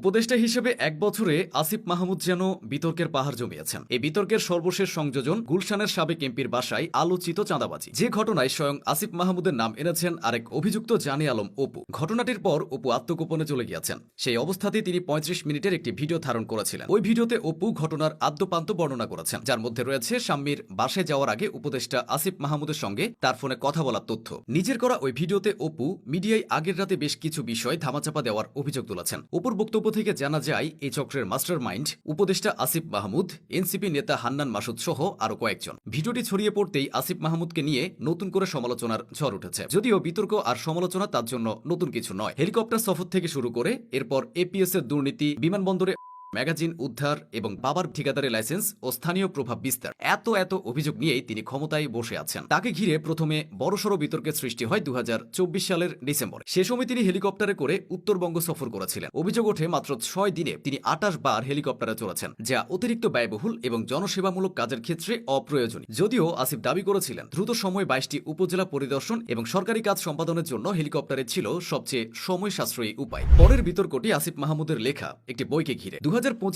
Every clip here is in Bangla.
উপদেষ্টা হিসেবে এক বছরে আসিফ মাহমুদ যেন বিতর্কের পাহাড় জমিয়েছেন। এই বিতর্কের সর্বশেষ সংযোজন গুলশানের সাবেক এমপির বাসায় আলোচিত চাঁদাবাজি। যে ঘটনায় স্বয়ং আসিফ মাহমুদের নাম এনেছেন আরেক অভিযুক্ত জানি আলম অপু। ঘটনাটির পর অপু আত্মগোপনে চলে গিয়েছেন। সেই অবস্থাতেই তিনি পঁয়ত্রিশ মিনিটের একটি ভিডিও ধারণ করেছিলেন। ওই ভিডিওতে অপু ঘটনার আদ্যপান্ত বর্ণনা করেছেন, যার মধ্যে রয়েছে শাম্মীর বাসায় যাওয়ার আগে উপদেষ্টা আসিফ মাহমুদের সঙ্গে তার ফোনে কথা বলার তথ্য। নিজের করা ওই ভিডিওতে অপু মিডিয়ায় আগের রাতে বেশ কিছু বিষয় ধামাচাপা দেওয়ার অভিযোগ তুলেছেন। অপুর বক্তব্য থেকে জানা যায় এই চক্রের মাস্টার মাইন্ড উপদেষ্টা আসিফ মাহমুদ, এনসিপি নেতা হান্নান মাসুদ সহ আরও কয়েকজন। ভিডিওটি ছড়িয়ে পড়তেই আসিফ মাহমুদকে নিয়ে নতুন করে সমালোচনার ঝড় উঠেছে। যদিও বিতর্ক আর সমালোচনা তার জন্য নতুন কিছু নয়। হেলিকপ্টার সফর থেকে শুরু করে এরপর এপিএস এর দুর্নীতি, বিমানবন্দরে ম্যাগাজিন উদ্ধার এবং বাবার ঠিকাদারি লাইসেন্স ও স্থানীয় প্রভাব বিস্তার। এত এত অভিযোগ নিয়েই তিনি ক্ষমতায় বসে আছেন। তাকে ঘিরে প্রথমে বড়সড় বিতর্কের সৃষ্টি হয় দু সালের ডিসেম্বর। সে সময় তিনি হেলিকপ্টারে করে উত্তরবঙ্গ সফর করেছিলেন। অভিযোগ ওঠে মাত্র ছয় দিনে তিনি আটাশ বার হেলিকপ্টারে চড়েছেন, যা অতিরিক্ত ব্যয়বহুল এবং জনসেবামূলক কাজের ক্ষেত্রে অপ্রয়োজনীয়। যদিও আসিফ দাবি করেছিলেন, দ্রুত সময়ে বাইশটি উপজেলা পরিদর্শন এবং সরকারি কাজ সম্পাদনের জন্য হেলিকপ্টারে ছিল সবচেয়ে সময় সাশ্রয়ী উপায়। পরের বিতর্কটি আসিফ মাহমুদের লেখা একটি বইকে ঘিরে। দু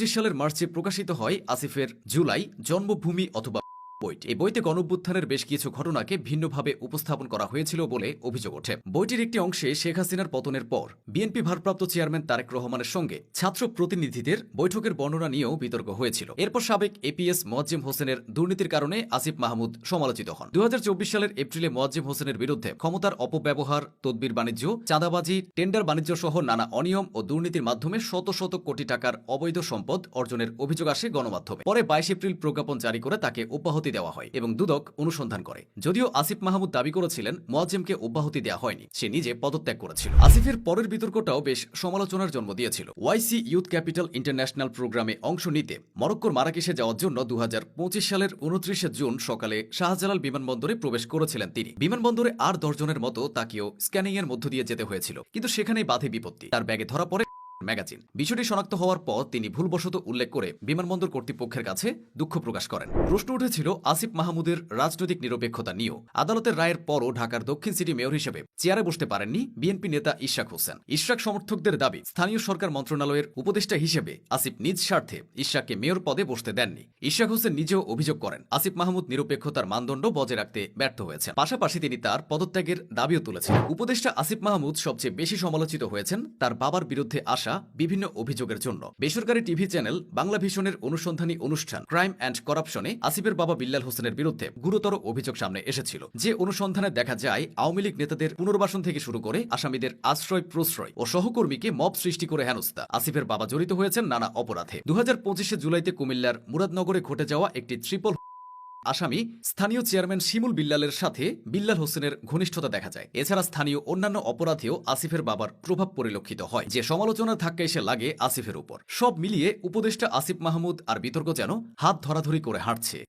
সালের মার্চে প্রকাশিত হয় আসিফের জুলাই জন্মভূমি অথবা বইটি। এই বইতে গণঅভ্যুত্থানের বেশ কিছু ঘটনাকে ভিন্নভাবে উপস্থাপন করা হয়েছিল বলে অভিযোগ ওঠে। বইটির একটি অংশে শেখ হাসিনার পতনের পর বিএনপি ভারপ্রাপ্ত চেয়ারম্যান তারেক রহমানের সঙ্গে ছাত্র প্রতিনিধিদের বৈঠকের বর্ণনা নিয়েও বিতর্ক হয়েছিল। এরপর সাবেক এপিএস মোয়াজ্জেম হোসেনের দুর্নীতির কারণে আসিফ মাহমুদ সমালোচিত হন। দু হাজার চব্বিশ সালের এপ্রিলে মোয়াজ্জেম হোসেনের বিরুদ্ধে ক্ষমতার অপব্যবহার, তদবির বাণিজ্য, চাঁদাবাজি, টেন্ডার বাণিজ্য সহ নানা অনিয়ম ও দুর্নীতির মাধ্যমে শত শত কোটি টাকার অবৈধ সম্পদ অর্জনের অভিযোগ আসে গণমাধ্যমে। পরে বাইশ এপ্রিল প্রজ্ঞাপন জারি করে তাকে অব্যাহতি দেওয়া হয় এবং দুদক অনুসন্ধান করে। যদিও আসিফ মাহমুদ দাবি করেছিলেন, মোয়াজ্জেমকে অব্যাহতি দেওয়া হয়নি। সে নিজে পদত্যাগ করেছিল। আসিফের পরের বিতর্কটাও বেশ সমালোচনার জন্ম দিয়েছিল। ওয়াইসি ইউথ ক্যাপিটাল ইন্টারন্যাশনাল প্রোগ্রামে অংশ নিতে মরক্কোর মারাকেশে যাওয়ার জন্য দু হাজার পঁচিশ সালের উনত্রিশে জুন সকালে শাহজালাল বিমানবন্দরে প্রবেশ করেছিলেন তিনি। বিমানবন্দরে আর দশজনের মতো তাকেও স্ক্যানিং এর মধ্য দিয়ে যেতে হয়েছিল। কিন্তু সেখানেই বাধে বিপত্তি। তার ব্যাগে ধরা পড়ে ম্যাগাজিন। বিষয়টি শনাক্ত হওয়ার পর তিনি ভুলবশত উল্লেখ করে বিমানবন্দর কর্তৃপক্ষের কাছে দুঃখ প্রকাশ করেন। প্রশ্ন উঠেছিল, আসিফ মাহমুদের রাজনৈতিক নিরপেক্ষতা নিয়েও। আদালতের রায়ের পরও ঢাকার দক্ষিণ সিটি মেয়র হিসেবে চেয়ারে বসতে পারেননি বিএনপি নেতা ইশরাক হোসেন। ইশরাক সমর্থকদের দাবি, স্থানীয় সরকার মন্ত্রণালয়ের উপদেষ্টা হিসেবে আসিফ নিজ স্বার্থে ইশরাককে মেয়র পদে বসতে দেননি। ইশরাক হোসেন নিজেও অভিযোগ করেন, আসিফ মাহমুদ নিরপেক্ষতার মানদণ্ড বজায় রাখতে ব্যর্থ হয়েছেন। পাশাপাশি তিনি তার পদত্যাগের দাবিও তুলেছেন। উপদেষ্টা আসিফ মাহমুদ সবচেয়ে বেশি সমালোচিত হয়েছেন তার বাবার বিরুদ্ধে আসা বিভিন্ন অভিযোগের জন্য। বেসরকারি টিভি চ্যানেল বাংলা ভিশনের অনুসন্ধানী অনুষ্ঠান ক্রাইম অ্যান্ড করাপশনে আসিফের বাবা বিল্লাল হোসেনের বিরুদ্ধে গুরুতর অভিযোগ সামনে এসেছিল। যে অনুসন্ধানে দেখা যায়, আওয়ামী লীগ নেতাদের পুনর্বাসন থেকে শুরু করে আসামিদের আশ্রয় প্রশ্রয় ও সহকর্মীকে মব সৃষ্টি করে হেনস্তা আসিফের বাবা জড়িত হয়েছেন নানা অপরাধে। দু হাজার জুলাইতে কুমিল্লার মুরাদনগরে ঘটে যাওয়া একটি ট্রিপল আসামি স্থানীয় চেয়ারম্যান শিমুল বিল্লালের সাথে বিল্লাল হোসেনের ঘনিষ্ঠতা দেখা যায়। এছাড়া স্থানীয় অন্যান্য অপরাধেও আসিফের বাবার প্রভাব পরিলক্ষিত হয়। যে সমালোচনার ধাক্কা এসে লাগে আসিফের উপর। সব মিলিয়ে উপদেষ্টা আসিফ মাহমুদ আর বিতর্ক যেন হাত ধরাধরি করে হাঁটছে।